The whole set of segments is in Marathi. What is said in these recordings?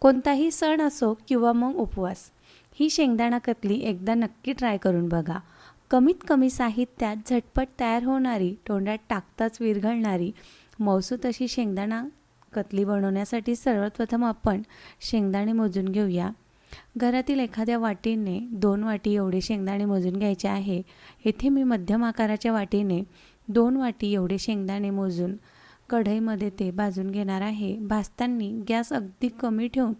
कोणताही सण असो किंवा मग उपवास ही शेंगदाणा कतली एकदा नक्की ट्राय करून बघा. कमीत कमी साहित्यात झटपट तयार होणारी तोंडात टाकताच विरघळणारी मौसूत अशी शेंगदाणा कतली बनवण्यासाठी सर्वप्रथम आपण शेंगदाणे मोजून घेऊया. घरातील एखाद्या वाटीने दोन वाटी एवढे शेंगदाणे मोजून घ्यायचे आहे. येथे मी मध्यम आकाराच्या वाटीने दोन वाटी एवढे शेंगदाणे मोजून कढईमध्ये ते भाजून घेणार आहे. भाजताना गॅस अगदी कमी ठेवून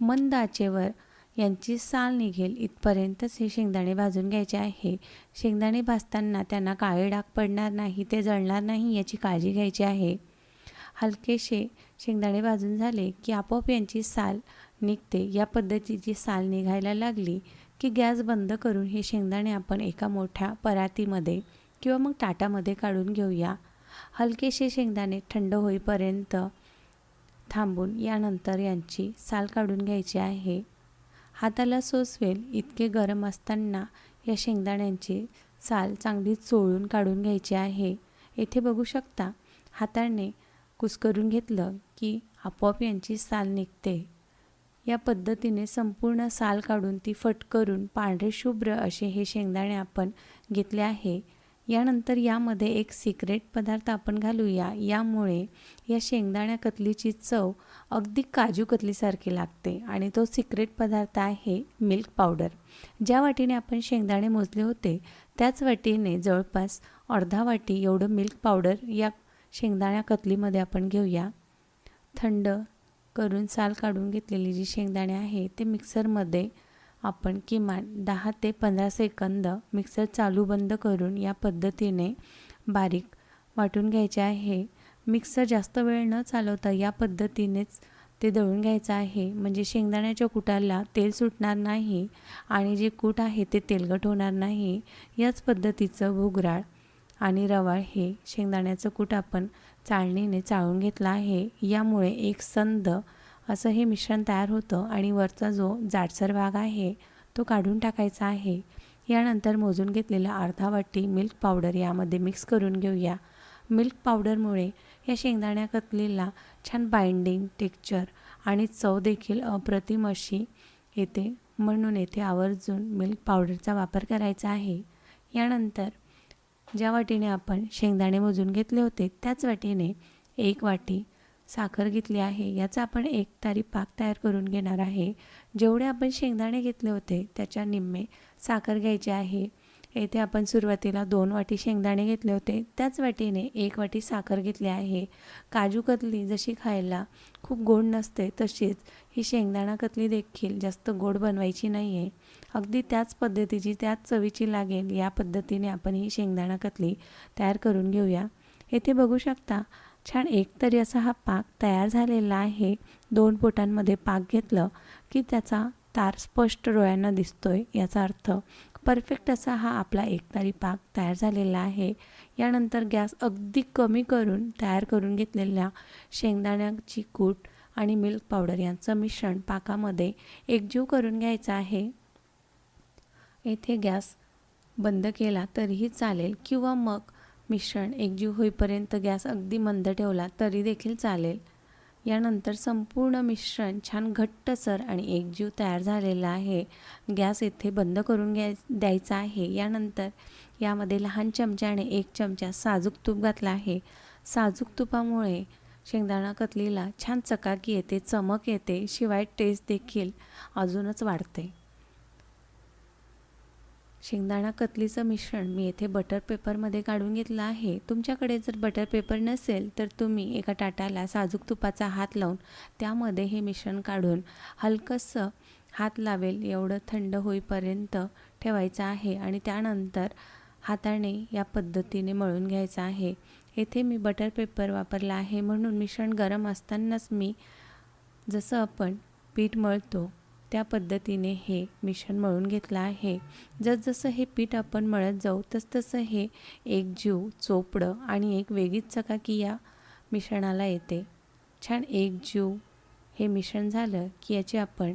मंद आचेवर यांची साल निघेल. इथपर्यंतच हे शेंगदाणे भाजून घ्यायचे आहे. शेंगदाणे भाजताना त्यांना काळे डाग पडणार नाही ते जळणार नाही याची काळजी घ्यायची आहे. हलकेसे शेंगदाणे भाजून झाले की आपोआप यांची साल निघते. या पद्धतीची साल निघायला लागली की गॅस बंद करून हे शेंगदाणे आपण एका मोठ्या परातीमध्ये किंवा मग ताटामध्ये काढून घेऊया. हलकेसे शेंगदाणे थंड होईपर्यंत थांबून यानंतर यांची साल काढून घ्यायची आहे. हाताला सोसवेल इतके गरम असताना या शेंगदाण्यांची साल चांगली चोळून काढून घ्यायची आहे. येथे बघू शकता हाताने कुस्करून घेतलं की आपोआप यांची साल निघते. या पद्धतीने संपूर्ण साल काढून ती फटकरून पांढरे शुभ्र असे हे शेंगदाणे आपण घेतले आहे. यानंतर यामध्ये एक सिक्रेट पदार्थ आपण घालूया. यामुळे या शेंगदाण्या कतलीची चव अगदी काजू कतलीसारखी लागते आणि तो सिक्रेट पदार्थ आहे मिल्क पावडर ज्या वाटीने आपण शेंगदाणे मोजले होते त्याच वाटीने जवळपास अर्धा वाटी एवढं मिल्क पावडर या शेंगदाण्या कतलीमध्ये आपण घेऊया. थंड करून साल काढून घेतलेली जी शेंगदाणे आहे ते मिक्सरमध्ये आपण किमान दहा ते पंधरा सेकंद मिक्सर चालू बंद करून या पद्धतीने बारीक वाटून घ्यायचे आहे. मिक्सर जास्त वेळ न चालवता या पद्धतीनेच ते दळून घ्यायचं आहे. म्हणजे शेंगदाण्याच्या कुटाला तेल सुटणार नाही आणि जे कूट आहे ते तेलगट होणार नाही. याच पद्धतीचं भुगराळ आणि रवाळ हे शेंगदाण्याचं कूट आपण चाळणीने चाळून घेतलं आहे. यामुळे एक संद असं हे मिश्रण तयार होतं आणि वरचा जो जाडसर भाग आहे तो काढून टाकायचा आहे. यानंतर मोजून घेतलेला अर्धा वाटी मिल्क पावडर यामध्ये मिक्स करून घेऊया. मिल्क पावडरमुळे या शेंगदाण्या कतलीला छान बाइंडिंग टेक्चर आणि चव देखील अप्रतिम अशी येते. म्हणून येथे आवर्जून मिल्क पावडरचा वापर करायचा आहे. यानंतर ज्या वाटीने आपण शेंगदाणे मोजून घेतले होते त्याच वाटीने एक वाटी साखर घेतली आहे याचा आपण एक तारी पाक तयार करून घेणार आहे. जेवढे आपण शेंगदाणे घेतले होते त्याच्या निम्मे साखर घ्यायचे आहे. येथे आपण सुरुवातीला दोन वाटी शेंगदाणे घेतले होते त्याच वाटीने एक वाटी साखर घेतली आहे. काजू कतली जशी खायला खूप गोड नसते तशीच ही शेंगदाणा कतली देखील जास्त गोड बनवायची नाही आहे अगदी त्याच पद्धतीची त्याच चवीची लागेल या पद्धतीने आपण ही शेंगदाणा कतली तयार करून घेऊया. येथे बघू शकता छान एकतरी असा हा पाक तयार झालेला आहे. दोन बोटांमध्ये पाक घेतलं की त्याचा तार स्पष्ट डोळ्यांना दिसतोय याचा अर्थ परफेक्ट असा हा आपला एकतारी पाक तयार झालेला आहे. यानंतर गॅस अगदी कमी करून तयार करून घेतलेल्या शेंगदाण्याची कूट आणि मिल्क पावडर यांचं मिश्रण पाकामध्ये एकजीव करून घ्यायचं आहे. येथे गॅस बंद केला तरीही चालेल किंवा मग मिश्रण एकजीव होईपर्यंत गॅस अगदी मंद ठेवला तरी देखील चालेल. यानंतर संपूर्ण मिश्रण छान घट्टसर आणि एकजीव तयार झालेला आहे. गॅस येथे बंद करून घ्याय द्यायचा आहे. यानंतर यामध्ये लहान चमच्याने एक चमचा साजूक तूप घातला आहे. साजूक तुपामुळे शेंगदाणा कतलीला छान चकाकी येते चमक येते शिवाय टेस्ट देखील अजूनच वाढते. शेंगदाणा कतलीचं मिश्रण मी येथे बटर पेपरमध्ये काढून घेतलं आहे. तुमच्याकडे जर बटर पेपर नसेल तर तुम्ही एका टाटाला साजूक तुपाचा हात लावून त्यामध्ये हे मिश्रण काढून हलकंसं हात लावेल एवढं थंड होईपर्यंत ठेवायचं आहे आणि त्यानंतर हाताने या पद्धतीने मळून घ्यायचं आहे. येथे मी बटर पेपर वापरला आहे म्हणून मिश्रण गरम असतानाच मी जसं आपण पीठ मळतो त्या पद्धतीने हे मिश्रण मळून घेतलं आहे. जसजसं हे पीठ आपण मळत जाऊ तसतसं हे एक जीव चोपडं आणि एक वेगळीच चकाकी या मिश्रणाला येते. छान एक जीव हे मिश्रण झालं की याची आपण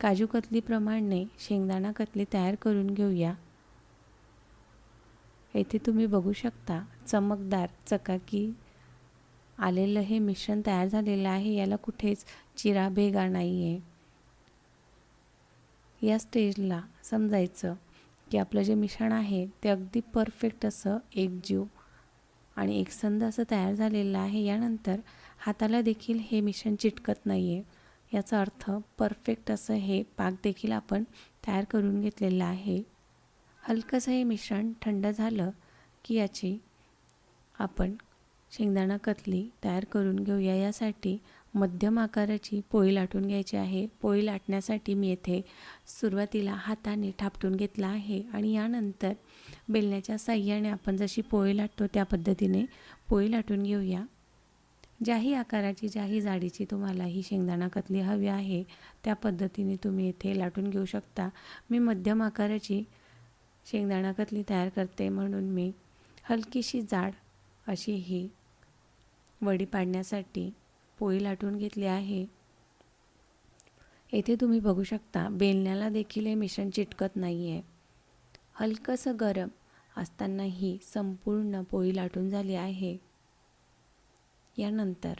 काजू कतलीप्रमाणे शेंगदाणा कतली तयार करून घेऊया. येथे तुम्ही बघू शकता चमकदार चकाकी आलेलं हे मिश्रण तयार झालेलं आहे. याला कुठेच चिरा भेगा नाही आहे या स्टेजला समजायचं की आपलं जे मिश्रण आहे ते अगदी परफेक्ट असं एकजीव आणि एक संद असं तयार झालेलं आहे. यानंतर हाताला देखील हे मिश्रण चिटकत नाही आहे याचा अर्थ परफेक्ट असं हे पाक देखील आपण तयार करून घेतलेलं आहे. हलकंसं हे मिश्रण थंड झालं की याची आपण शेंगदाणा कतली तयार करून घेऊया. यासाठी मध्यम आकाराची पोळी लाटून घ्यायची आहे. पोळी लाटण्यासाठी मी येथे सुरुवातीला हाताने थापटून घेतला आहे आणि यानंतर बेलण्याच्या साह्याने आपण जशी पोळी लाटतो त्या पद्धतीने पोळी लाटून घेऊया. ज्याही आकाराची ज्याही जाडीची तुम्हाला ही शेंगदाणा कतली हवी आहे त्या पद्धतीने तुम्ही येथे लाटून घेऊ शकता. मी मध्यम आकाराची शेंगदाणा कतली तयार करते म्हणून मी हलकीशी जाड अशी ही वडी पाडण्यासाठी पोळी लाटून घेतली आहे. येथे तुम्ही बघू शकता बेलण्याला देखील हे मिश्रण चिटकत नाही आहे हलकंसं गरम असतानाही संपूर्ण पोळी लाटून झाली आहे. यानंतर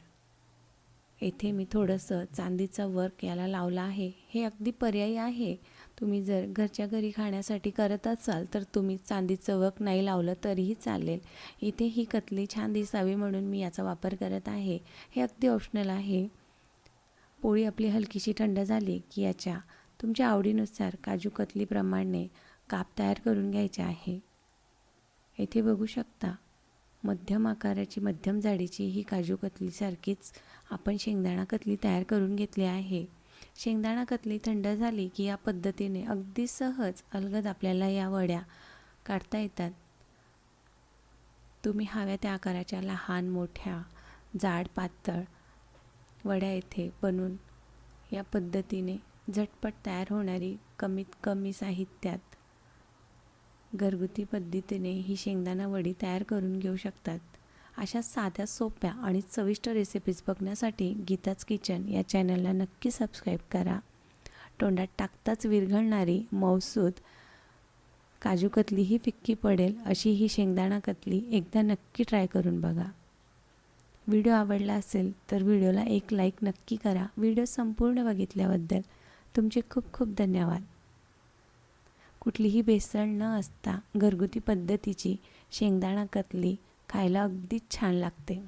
येथे मी थोडंसं चांदीचं वर्क याला लावलं आहे. हे अगदी पर्यायी आहे. तुम्ही जर घरच्या घरी खाण्यासाठी करत असाल तर तुम्ही चांदी चवक नाही लावलं तरीही चालेल. इथे ही कतली छान दिसावी म्हणून मी याचा वापर करत आहे. हे अगदी ऑप्शनल आहे. पोळी आपली हलकीशी थंड झाली की याच्या तुमच्या आवडीनुसार काजू कतलीप्रमाणे काप तयार करून घ्यायचे आहे. येथे बघू शकता मध्यम आकाराची मध्यम जाडीची ही काजू कतलीसारखीच आपण शेंगदाणा कतली तयार करून घेतली आहे. शेंगदाणा कतली थंड झाली की या पद्धतीने अगदी सहज अलगद आपल्याला या वड्या काढता येतात. तुम्ही हव्या त्या आकाराच्या लहान मोठ्या जाड पातळ वड्या येथे बनवून या पद्धतीने झटपट तयार होणारी कमीत कमी साहित्यात घरगुती पद्धतीने ही शेंगदाणा वडी तयार करून घेऊ शकतात. अशा साध्या सोप्या आणि चविष्ट रेसिपीज बघण्यासाठी गीताच किचन या चॅनलला नक्की सबस्क्राईब करा. तोंडात टाकताच विरघळणारी मौसूद काजू कतली ही फिक्की पडेल अशी ही शेंगदाणा कतली एकदा नक्की ट्राय करून बघा. व्हिडिओ आवडला असेल तर व्हिडिओला एक लाईक नक्की करा. व्हिडिओ संपूर्ण बघितल्याबद्दल तुमचे खूप खूप धन्यवाद. कुठलीही बेसळ न असता घरगुती पद्धतीची शेंगदाणा कतली खायला अगदीच छान लागते.